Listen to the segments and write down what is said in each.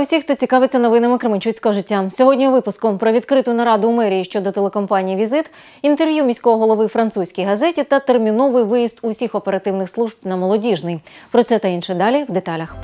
Вітаю усіх, хто цікавиться новинами Кременчуцького життя. Сьогодні у випуску про відкриту нараду у мерії щодо телекомпанії Візит, інтерв'ю міського голови французькій газеті та терміновий виїзд усіх оперативних служб на молодіжний. Про це та інше далі в деталях.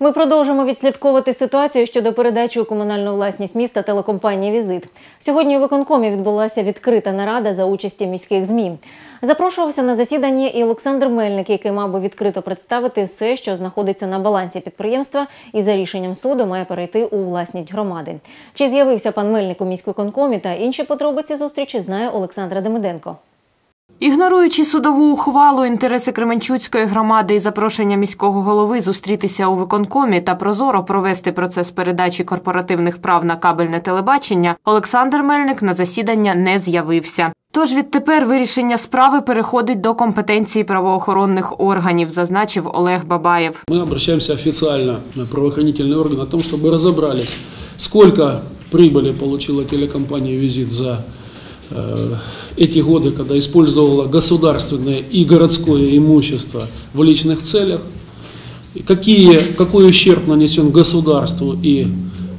Ми продовжимо відслідковувати ситуацію щодо передачі у комунальну власність міста телекомпанії Візит. Сьогодні у виконкомі відбулася відкрита нарада за участі міських змі. Запрошувався на засідання і Олександр Мельник, який мав би відкрито представити все, що знаходиться на балансі підприємства, і за рішенням суду має перейти у власність громади. Чи з'явився пан Мельник у міськвиконкомі та інші подробиці зустрічі, знає Олександра Демиденко. Ігноруючи судову ухвалу, інтереси Кременчуцької громади і запрошення міського голови зустрітися у виконкомі та прозоро провести процес передачі корпоративних прав на кабельне телебачення, Олександр Мельник на засідання не з'явився. Тож відтепер вирішення справи переходить до компетенції правоохоронних органів, зазначив Олег Бабаєв. Мы обращаемся официально на правоохранительный орган о том, чтобы разобрали, сколько прибыли получила телекомпания «Визит» за э, эти годы, когда использовала государственное и городское имущество в личных целях, какие, какой ущерб нанесен государству и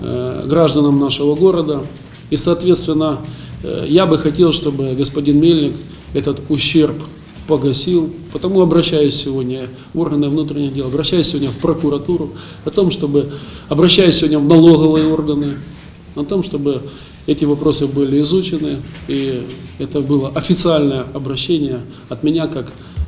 э, гражданам нашего города. И, соответственно, э, я бы хотел, чтобы господин Мельник этот ущерб погасил. Потому обращаюсь сегодня в органы внутренних дел, обращаюсь сегодня в прокуратуру, о том, чтобы, обращаюсь сегодня в налоговые органы, о том, чтобы эти вопросы были изучены, и это было официальное обращение от меня как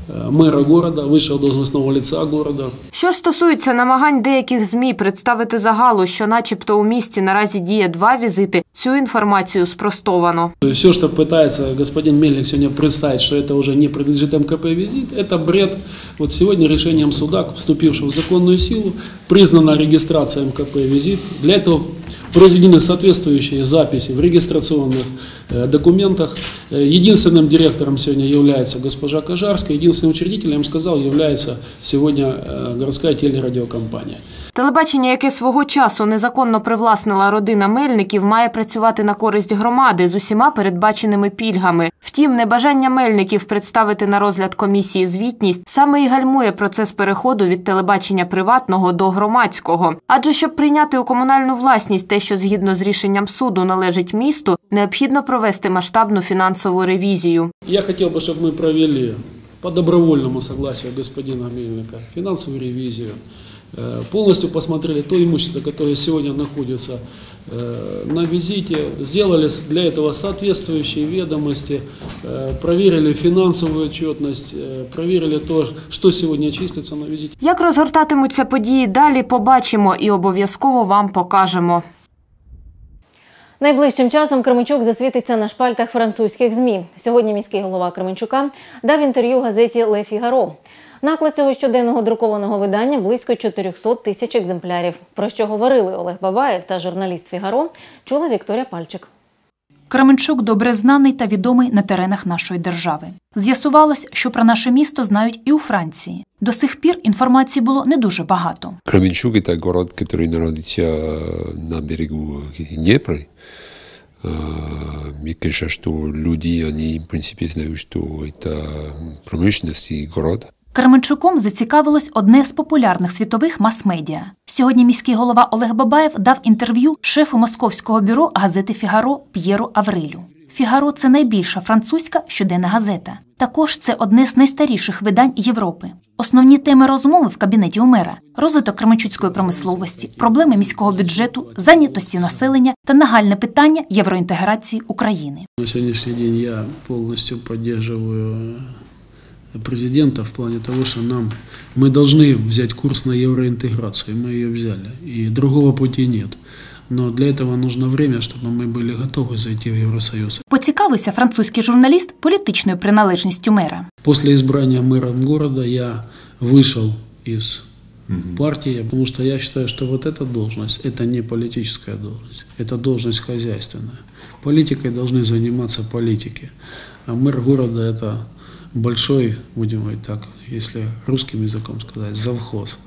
э, мэра города, высшего должностного лица города. Що ж стосується намагань деяких ЗМІ представити загалу, що начебто у місті наразі діє два візити, цю інформацію спростовано. Все, что пытается господин Мельник сегодня представить, что это уже не принадлежит МКП «Визит», это бред. Вот сегодня решением суда, вступившего в законную силу, признана регистрация МКП «Визит». Для этого произведены соответствующие записи в регистрационных э, документах. Э, Единственным директором сегодня является госпожа Кожарская, единственным учредителем, я сказал, является сегодня э, городская телерадиокомпания. Телебачення, яке свого часу незаконно привласнила родина Мельників, має працювати на користь громади з усіма передбаченими пільгами. Втім, небажання Мельників представити на розгляд комісії звітність саме і гальмує процес переходу від телебачення приватного до громадського. Адже щоб прийняти у комунальну власність те, що згідно з рішенням суду належить місту, необхідно провести масштабну фінансову ревізію. Я хотел бы, чтобы мы провели по добровольному согласию господина Мельника финансовую ревизию, э, полностью посмотрели то имущество, которое сегодня находится э, на визите, сделали с- для этого соответствующие ведомости, э, проверили финансовую отчетность, э, проверили то, что сегодня числится на визите. Як розгортатимуться події далі, побачимо і обов'язково вам покажемо. Найближчим часом Кременчук засвітиться на шпальтах французьких змі. Сьогодні міський голова Кременчука дав інтерв'ю газеті Ле Фігаро. Наклад цього щоденного друкованого видання близько 400 тисяч екземплярів. Про що говорили Олег Бабаєв та журналіст Фігаро, чула Вікторія Пальчик. Кременчук добре знаний та відомий на теренах нашої держави. З'ясувалось, що про наше місто знають і у Франції. До сих пір інформації було не дуже багато. Кременчук – это город, который находится на берегу Днепра. А, Мне кажется, что люди, они, в принципе, знают, что это промышленный город. Кременчуком зацікавилось одне з популярних світових мас-медіа. Сьогодні міський голова Олег Бабаєв дав інтерв'ю шефу московського бюро газети Фігаро П'єру Аврилю. Фігаро це найбільша французька щоденна газета. Також це одне з найстаріших видань Європи. Основні теми розмови в кабінеті у мера розвиток кременчуцької промисловості, проблеми міського бюджету, зайнятості населення та нагальне питання євроінтеграції України. На сегодняшний день я полностью поддерживаю президента в плане того, что нам мы должны взять курс на евроинтеграцию, и мы ее взяли, и другого пути нет. Но для этого нужно время, чтобы мы были готовы зайти в Евросоюз. Поцікавився французький журналіст політичною приналежністю мера. После избрания мэром города я вышел из партии, потому что я считаю, что вот эта должность, это не политическая должность, это должность хозяйственная. Политикой должны заниматься политики. А мэр города это большой, будем говорить так, если русским языком сказать, завхоз,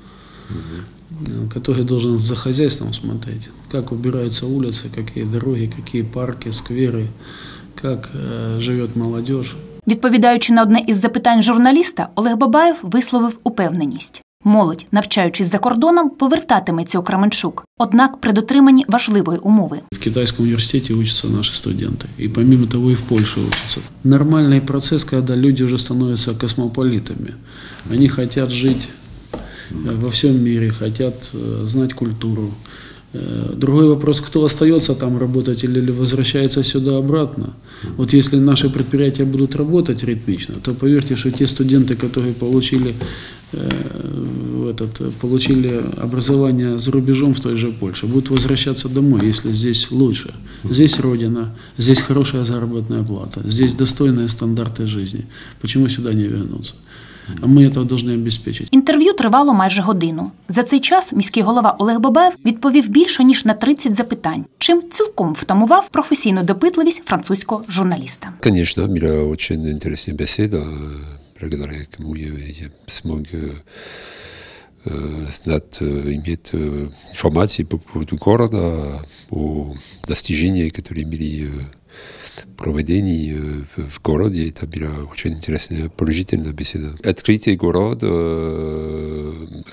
э, который должен за хозяйством смотреть, как убираются улицы, какие дороги, какие парки, скверы, как э, живет молодежь. Відповідаючи на одне із запитань журналіста, Олег Бабаєв висловив упевненість. Молодь, навчаючись за кордоном, повертатиметься у Кременчук, однак при дотриманні важливої умови. В китайском университете учатся наши студенты. И помимо того и в Польше учатся. Нормальный процесс, когда люди уже становятся космополитами. Они хотят жить э, во всем мире, хотят э, знать культуру. Э, Другой вопрос, кто остается там работать или, возвращается сюда обратно. Вот если наши предприятия будут работать ритмично, то поверьте, что те студенты, которые получили, э, этот, получили образование за рубежом в той же Польше, будут возвращаться домой, если здесь лучше. Здесь родина, здесь хорошая заработная плата, здесь достойные стандарты жизни. Почему сюда не вернуться? А мы этого должны обеспечить. Інтерв'ю тривало майже годину. За цей час міський голова Олег Бабаєв відповів більше ніж на 30 запитань, чим цілком втамував професійну допитливість французького журналіста. Конечно, была очень интересная беседа, э, благодаря кому я, я смог э, э, знать, э, иметь э, информации по поводу города, о достижениях, которые были проведени в, в городе. Это была очень интересная, положительная да беседа. Открытый город,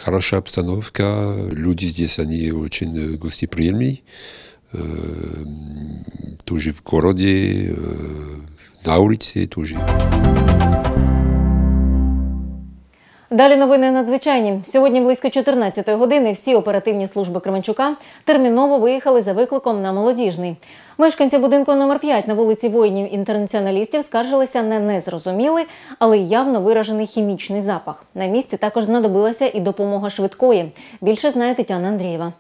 хорошая обстановка, люди здесь, они очень э, гостеприимные. Тоже в городе, на улице тоже. Далі новини надзвичайні. Сьогодні близько 14-ї години всі оперативні служби Кременчука терміново виїхали за викликом на молодіжний. Мешканці будинку номер 5 на вулиці воїнів-інтернаціоналістів скаржилися на незрозумілий, але явно виражений хімічний запах. На місці також знадобилася і допомога швидкої. Більше знає Тетяна Андрієва.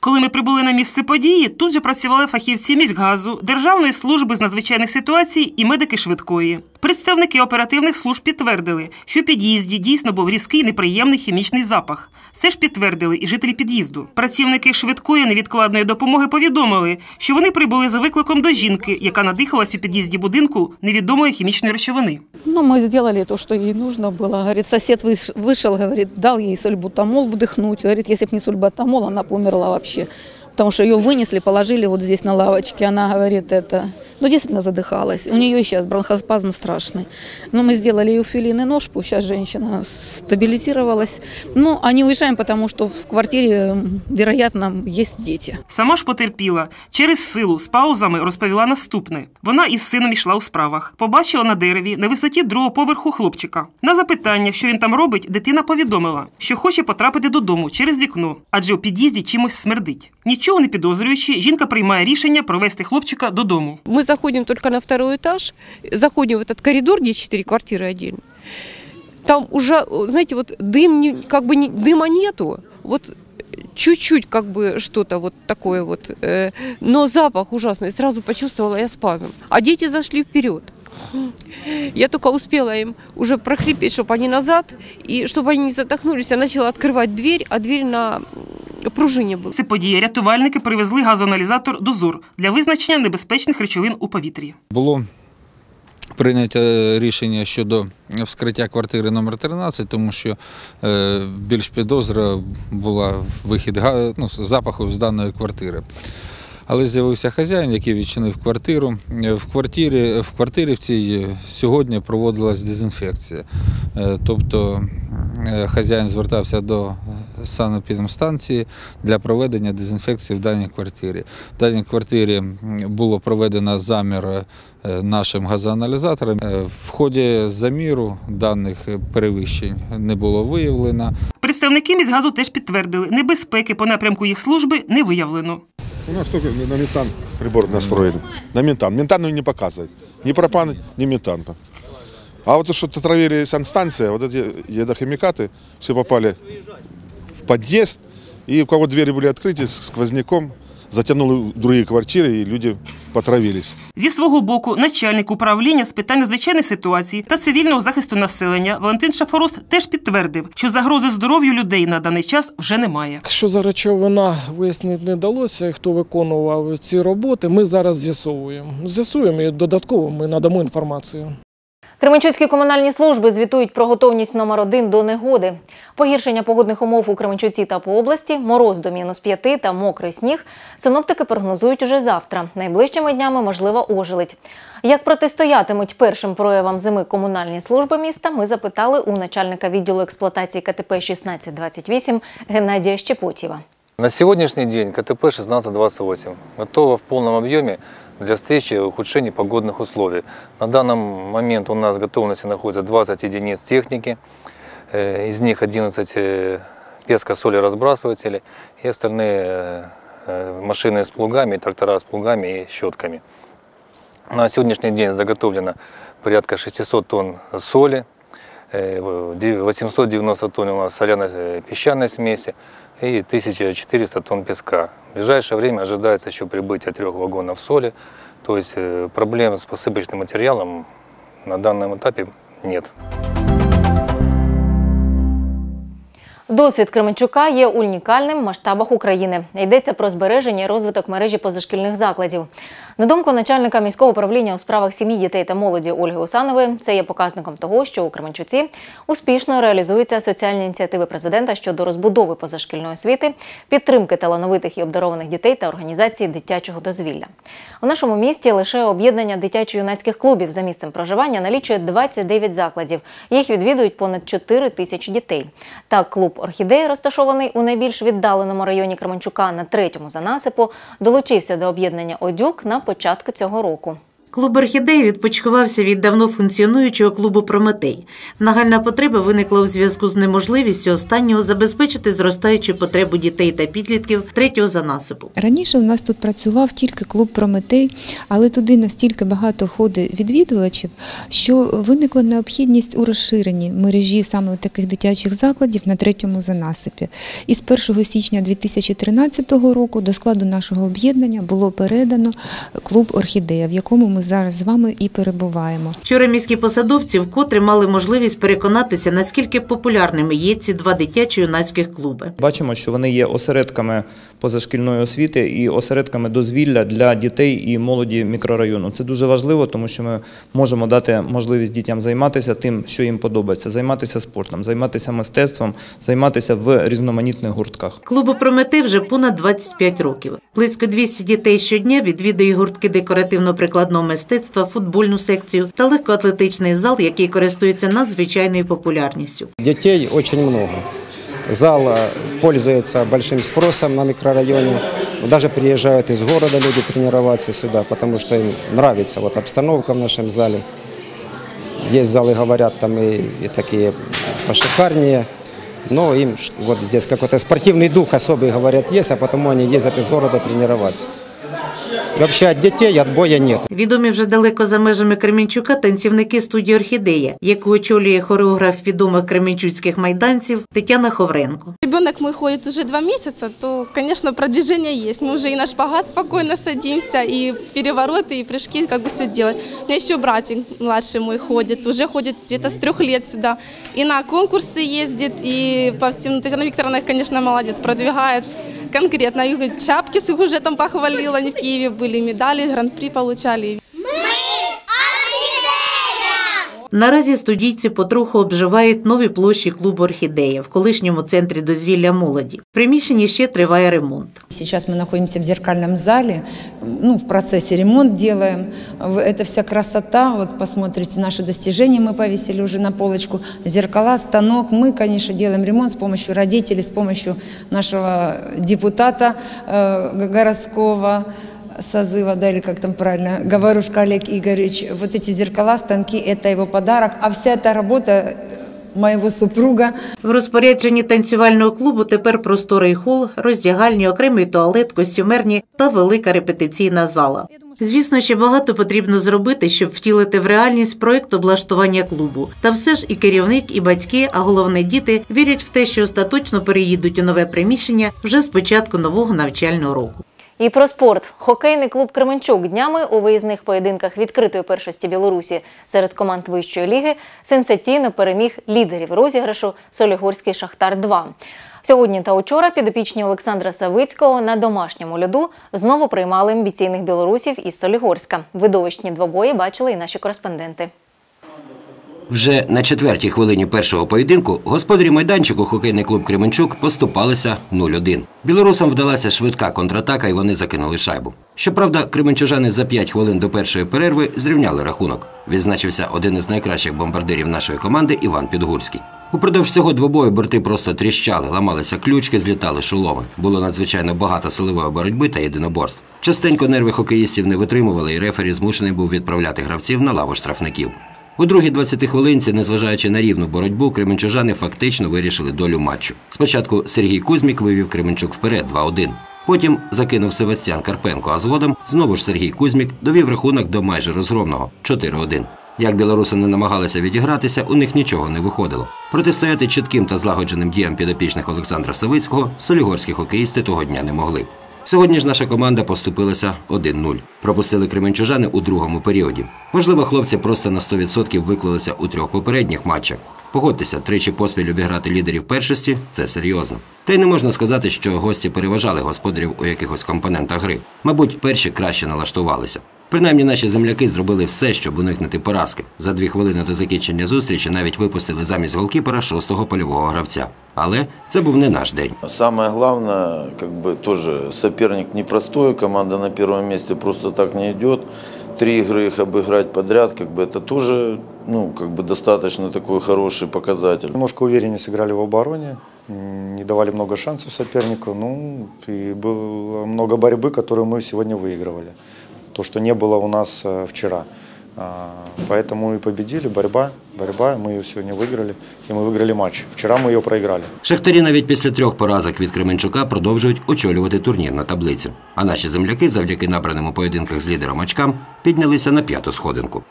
Коли ми прибули на місце події, тут же працювали фахівці міськгазу, Державної служби з надзвичайних ситуацій і медики швидкої. Представники оперативних служб підтвердили, що в під'їзді дійсно був різкий неприємний хімічний запах. Це ж підтвердили і жителі під'їзду. Працівники швидкої невідкладної допомоги повідомили, що вони прибули за викликом до жінки, яка надихалась у під'їзді будинку невідомої хімічної речовини. Ну, мы сделали то, что ей нужно было. Говорит, сосед выш- вышел, говорит, дал ей сульбутамол вдохнуть. Говорит, если бы не сульбутамол, она бы умерла вообще. Потому что ее вынесли, положили вот здесь на лавочке. Она говорит это, ну, действительно задыхалась. У нее и сейчас бронхоспазм страшный. Но мы сделали ее филийный нож, пусть сейчас женщина стабилизировалась. Ну, а не уезжаем, потому что в квартире, м, вероятно, есть дети. Сама ж потерпіла через силу з паузами розповіла наступне: вона із сином йшла у справах. Побачила на дереві на висоті другого поверху хлопчика. На запитання, що він там робить, дитина повідомила, що хоче потрапити додому через вікно, адже у під'їзді чимось смердить. Нічого не підозрюючи, жінка приймає рішення провести хлопчика додому. Мы заходим только на второй этаж, заходим в этот коридор, где четыре квартиры отдельно. Там уже, знаете, вот дым, не, как бы не, дыма нету, вот чуть-чуть как бы что-то вот такое вот, э, но запах ужасный, сразу почувствовала я спазм. А дети зашли вперед. Я только успела им уже прохрипеть, чтобы они назад, и чтобы они не задохнулись, я начала открывать дверь, а дверь на м, були. Це подія рятувальники привезли газоаналізатор дозор для визначення небезпечних речовин у повітрі. Було прийнято рішення щодо вскриття квартири номер 13, тому що е, більш підозра була в вихід ну, запаху з даної квартири. Але з'явився хазяїн, який відчинив квартиру. В квартирі, в квартирі в цій сьогодні проводилась дезінфекція. Е, Тобто е, хазяїн звертався до санепідемстанції для проведення дезінфекції в даній квартирі. В даній квартирі було проведено замір е, нашим газоаналізатором. В ході заміру даних перевищень не було виявлено. Представники міськгазу теж підтвердили, небезпеки по напрямку їх служби не виявлено. У нас только на метан прибор настроен. На метан. Метан не показывает. Ни пропан, ни метан. А вот то, что отравили санстанция, вот эти ядохимикаты, все попали в подъезд, и у кого двери были открыты с сквозняком, затянули в другие квартиры, и люди потравились. Зі свого боку, начальник управління з питань надзвичайних ситуацій та цивільного захисту населення Валентин Шафорос теж підтвердив, що загрози здоров'ю людей на даний час вже немає. Що за речовина вияснити не вдалося, хто виконував ці роботи, ми зараз з'ясовуємо. З'ясуємо і додатково ми надамо інформацію. Кременчуцькі комунальні служби звітують про готовність номер один до негоди. Погіршення погодних умов у Кременчуці та по області, мороз до мінус п'яти та мокрий сніг. Синоптики прогнозують уже завтра. Найближчими днями можлива ожеледь. Як протистоятимуть першим проявам зими комунальні служби міста, ми запитали у начальника відділу експлуатації КТП 1628 Геннадія Щепотєва. На сегодняшний день КТП 1628 готова в полном объеме для встречи ухудшений погодных условий. На данный момент у нас в готовности находится 20 единиц техники, э, из них 11 э, пескосолеразбрасывателей и остальные э, машины с плугами, трактора с плугами и щетками. На сегодняшний день заготовлено порядка 600 тонн соли, э, ди- 890 тонн у нас соляно-песчаной смеси и 1400 тонн песка. В ближайшее время ожидается еще прибытие трех вагонов соли, то есть э, проблем с посыпочным материалом на данном этапе нет. Досвід Кременчука є унікальним в масштабах України. Йдеться про збереження і розвиток мережі позашкільних закладів. На думку начальника міського управління у справах сім'ї, дітей та молоді Ольги Усанової, це є показником того, що у Кременчуці успішно реалізуються соціальні ініціативи президента щодо розбудови позашкільної освіти, підтримки талановитих і обдарованих дітей та організації дитячого дозвілля. У нашому місті лише об'єднання дитячо-юнацьких клубів за місцем проживання налічує 29 закладів. Їх відвідують понад 4 тисячі дітей. Так, клуб Орхідея, розташований у найбільш віддаленому районі Кременчука на третьому за насипу, долучився до об'єднання Одюк на початку цього року. Клуб «Орхідея» відпочкувався від давно функціонуючого клубу Прометей. Нагальна потреба виникла у зв'язку з неможливістю останнього забезпечити зростаючу потребу дітей та підлітків третього за насипу. Раніше у нас тут працював тільки клуб Прометей, але туди настільки багато ходить відвідувачів, що виникла необхідність у розширенні мережі саме таких дитячих закладів на третьому занасипі. І з 1 січня 2013 року до складу нашого об'єднання було передано клуб Орхідея, в якому ми зараз з вами і перебуваємо. Вчора міські посадовці вкотре мали можливість переконатися, наскільки популярними є ці два дитячо-юнацьких клуби. Бачимо, що вони є осередками позашкільної освіти і осередками дозвілля для дітей і молоді мікрорайону. Це дуже важливо, тому що ми можемо дати можливість дітям займатися тим, що їм подобається, займатися спортом, займатися мистецтвом, займатися в різноманітних гуртках. Клубу Прометей вже понад 25 років. Близько 200 дітей щодня відвідує гуртки декоративно-прикладного мистецтва, футбольну секцію та легкоатлетичний зал, який користується надзвичайною популярністю. Детей очень много. Зал э, пользуется большим спросом на микрорайоне. Даже приезжают из города люди тренироваться сюда, потому что им нравится вот обстановка в нашем зале. Есть залы, говорят, там и, и такие пошикарнее. Но им ш- вот здесь какой-то спортивный дух особый, говорят, есть, а потому они ездят из города тренироваться. Вообще от детей отбоя нет. Відомі вже далеко за межами Кремінчука танцівники студії Орхідея, яку очолює хореограф відомих кремінчуцьких майданців Тетяна Ховренко. Ребенок мой ходит уже два месяца, то, конечно, продвижение есть. Мы уже и на шпагат спокойно садимся, и перевороты, и прыжки, как бы все делать. У меня еще братик младший мой ходит, уже ходит где-то с трех лет сюда. И на конкурсы ездит, и по всем, Татьяна Викторовна, конечно, молодец, продвигает конкретно. Чапки с их уже там похвалила, они в Киеве были, медали, гран-при получали. Наразі студійці потроху обживають нові площі клубу Орхідея в колишньому центрі дозвілля молоді. В приміщенні ще триває ремонт. Сейчас мы находимся в зеркальном зале, ну, в процессе ремонт делаем. В- Это вся красота, вот посмотрите, наши достижения мы повесили уже на полочку. Зеркала, станок. Мы, конечно, делаем ремонт с помощью родителей, с помощью нашего депутата э, городского созыва, да, или как там правильно, Говорушка Олег Игоревич. Вот эти зеркала, станки, это его подарок. А вся эта работа моего супруга В розпорядженні танцювального клубу тепер просторий хол, роздягальні, окремий туалет, костюмерні та велика репетиційна зала. Звісно, ще багато потрібно зробити, щоб втілити в реальність проект облаштування клубу. Та все ж і керівник, і батьки, а головне діти вірять в те, що остаточно переїдуть у нове приміщення вже з початку нового навчального року. І про спорт. Хокейний клуб Кременчук днями у виїзних поєдинках відкритої першості Білорусі серед команд вищої ліги сенсаційно переміг лідерів розіграшу Солігорський Шахтар 2 Сьогодні та учора підопічні Олександра Савицького на домашньому льоду знову приймали амбіційних білорусів із Солігорська. Видовищні двобої бачили і наші кореспонденти. Вже на четвертій хвилині першого поєдинку господарі майданчику хокейний клуб Кременчук поступалися 0-1. Білорусам вдалася швидка контратака і вони закинули шайбу. Щоправда, кременчужани за 5 хвилин до першої перерви зрівняли рахунок. Відзначився один із найкращих бомбардирів нашої команди Іван Підгурський. Упродовж всього двобою борти просто тріщали, ламалися ключки, злітали шоломи. Було надзвичайно багато силової боротьби та єдиноборств. Частенько нерви хокеїстів не витримували, і рефері змушений був відправляти гравців на лаву штрафників. У другій 20 хвилинці, незважаючи на рівну боротьбу, кременчужани фактично вирішили долю матчу. Спочатку Сергій Кузьмік вивів Кременчук вперед 2-1. Потім закинув Севастьян Карпенко, а згодом знову ж Сергій Кузьмік довів рахунок до майже розгромного 4-1. Як білоруси не намагалися відігратися, у них нічого не виходило. Протистояти чітким та злагодженим діям підопічних Олександра Савицького солігорські хокеїсти того дня не могли. Сьогодні ж наша команда поступилася 1-0. Пропустили кременчужани у другому періоді. Можливо, хлопці просто на 100% виклалися у трьох попередніх матчах. Погодьтеся, тричі поспіль обіграти лідерів першості це серйозно. Та й не можна сказати, що гості переважали господарів у якихось компонентах гри. Мабуть, перші краще налаштувалися. Принаймні наші земляки зробили все, щоб уникнути поразки. За дві хвилини до закінчення зустрічі навіть випустили замість голкіпера шостого польового гравця. Але це був не наш день. Самое главное, как бы тоже соперник непростой, команда на первом месте просто так не идет. Три игры их обыграть подряд, как бы это тоже, ну, как бы достаточно такой хороший показатель. Немножко увереннее сыграли в обороне, м, не давали много шансов сопернику, ну и было много борьбы, которую мы сегодня выигрывали. То, что не было у нас э, вчера. А, Поэтому и победили, борьба, борьба, мы ее сегодня выиграли, и мы выиграли матч. Вчера мы ее проиграли. Шахтарі навіть після трьох поразок від Кременчука продовжують очолювати турнірну таблицю. А наші земляки, завдяки набраним у поєдинках з лідером очкам, піднялися на п'яту сходинку.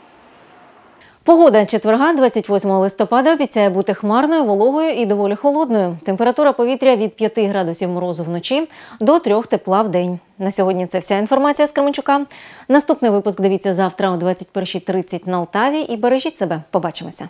Погода четверга, 28 листопада, обіцяє бути хмарною, вологою і доволі холодною. Температура повітря від 5 градусів морозу вночі до 3 тепла в день. На сьогодні це вся інформація з Кременчука. Наступний випуск дивіться завтра о 21.30 на Алтаві і бережіть себе. Побачимося.